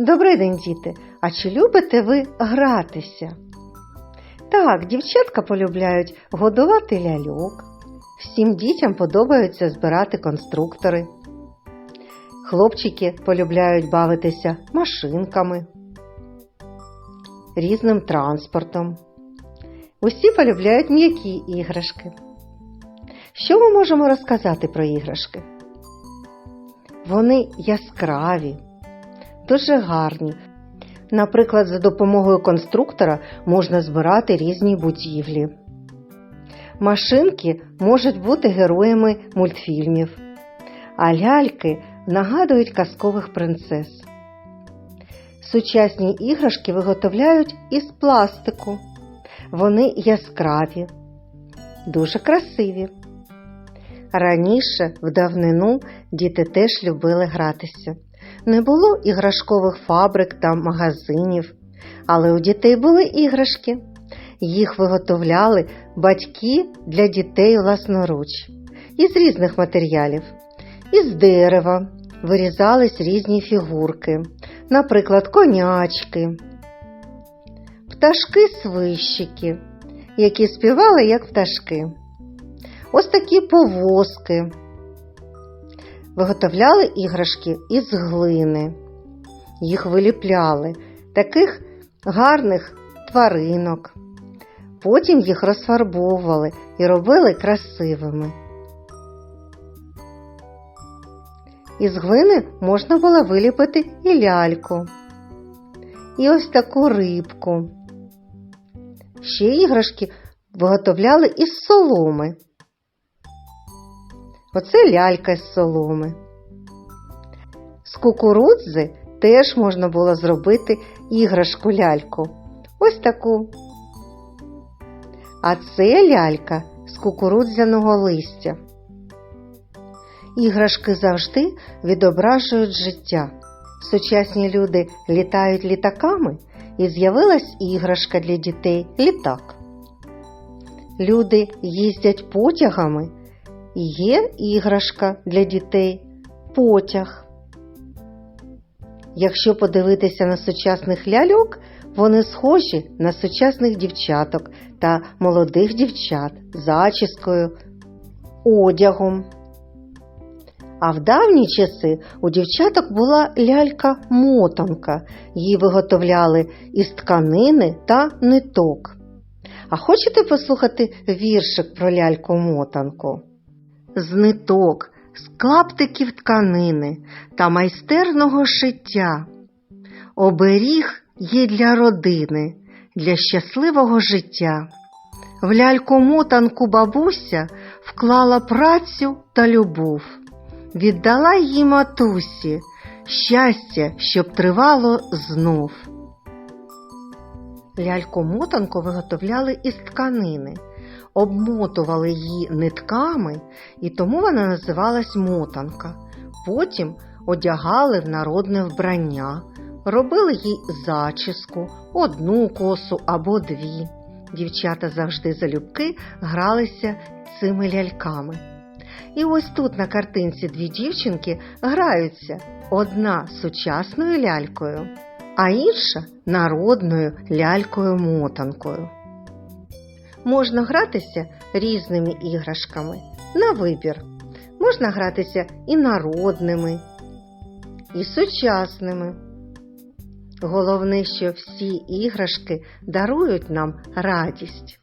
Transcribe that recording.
Добрий день, діти! А чи любите ви гратися? Так, дівчатка полюбляють годувати ляльок. Всім дітям подобається збирати конструктори. Хлопчики полюбляють бавитися машинками, різним транспортом. Усі полюбляють м'які іграшки. Що ми можемо розказати про іграшки? Вони яскраві, дуже гарні. Наприклад, за допомогою конструктора можна збирати різні будівлі. Машинки можуть бути героями мультфільмів, а ляльки нагадують казкових принцес. Сучасні іграшки виготовляють із пластику. Вони яскраві, дуже красиві. Раніше, в давнину, діти теж любили гратися. Не було іграшкових фабрик та магазинів, але у дітей були іграшки. Їх виготовляли батьки для дітей власноруч із різних матеріалів. Із дерева вирізались різні фігурки, наприклад, конячки, пташки-свищики, які співали як пташки. Ось такі повозки. Виготовляли іграшки із глини. Їх виліпляли, таких гарних тваринок. Потім їх розфарбовували і робили красивими. Із глини можна було виліпити і ляльку, і ось таку рибку. Ще іграшки виготовляли із соломи. Оце лялька з соломи. З кукурудзи теж можна було зробити іграшку ляльку. Ось таку. А це лялька з кукурудзяного листя. Іграшки завжди відображують життя. Сучасні люди літають літаками і з'явилась іграшка для дітей літак. Люди їздять потягами є іграшка для дітей потяг. Якщо подивитися на сучасних ляльок, вони схожі на сучасних дівчаток та молодих дівчат зачіскою, одягом. А в давні часи у дівчаток була лялька-мотанка. Її виготовляли із тканини та ниток. А хочете послухати віршик про ляльку-мотанку? З ниток, з клаптиків тканини та майстерного шиття. Оберіг є для родини, для щасливого життя. В ляльку-мотанку бабуся вклала працю та любов, віддала їй матусі щастя, щоб тривало знов. Ляльку-мотанку виготовляли із тканини, обмотували її нитками, і тому вона називалась мотанка. Потім одягали в народне вбрання, робили їй зачіску, одну косу або дві. Дівчата завжди залюбки гралися цими ляльками. І ось тут на картинці дві дівчинки граються одна сучасною лялькою, а інша народною лялькою-мотанкою. Можна гратися різними іграшками на вибір. Можна гратися і народними, і сучасними. Головне, що всі іграшки дарують нам радість.